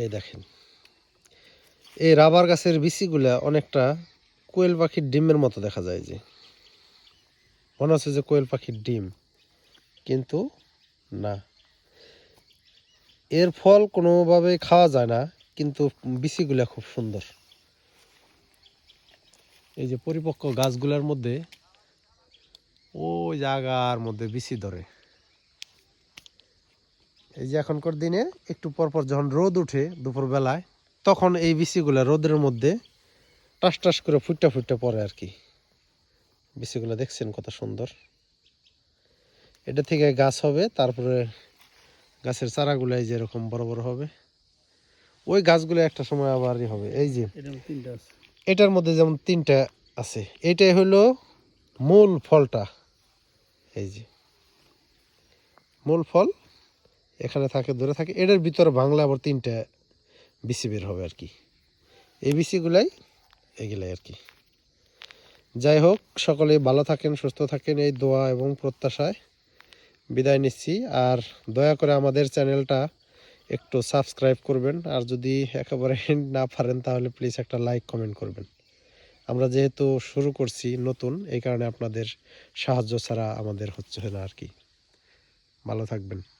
এই দেখেন। এই রাবার গাছের বিচিগুলা অনেকটা কোয়েল পাখির ডিমের মতো দেখা যায় যে। মনে হচ্ছে যে কোয়েল পাখির ডিম, কিন্তু না। এর ফল কোনোভাবে খাওয়া যায় না, কিন্তু বিচিগুলা খুব সুন্দর। এই যে পরিপক্ক গাছগুলোর মধ্যে ওই জায়গার মধ্যে বিচি ধরে। এই যে এখনকার দিনে একটু পরপর যখন রোদ উঠে দুপুর বেলায় তখন এই বিচিগুলা রোদের মধ্যে টাস টাস করে ফুটটা ফুটটা পড়ে আর কি। বিচিগুলা দেখছেন কত সুন্দর? এটা থেকে গাছ হবে তারপরে গাছের চারাগুলো এই যে এরকম বড় বড় হবে ওই গাছগুলো একটা সময় আবারই হবে। এই যে তিনটা এটার মধ্যে যেমন তিনটা আছে এটাই হলো মূল ফলটা। এই যে মূল ফল এখানে থাকে ধরে থাকে, এটার ভিতরে বাংলা আবার তিনটা বিসি বের হবে আর কি। এই বিসিগুলাই এগুলাই আর কি। যাই হোক, সকলে ভালো থাকেন, সুস্থ থাকেন, এই দোয়া এবং প্রত্যাশায় বিদায় নিচ্ছি। আর দয়া করে আমাদের চ্যানেলটা একটু সাবস্ক্রাইব করবেন। আর যদি একেবারে না পারেন, তাহলে প্লিজ একটা লাইক কমেন্ট করবেন। আমরা যেহেতু শুরু করছি নতুন, এই কারণে আপনাদের সাহায্য ছাড়া আমাদের হচ্ছে না আর কি। ভালো থাকবেন।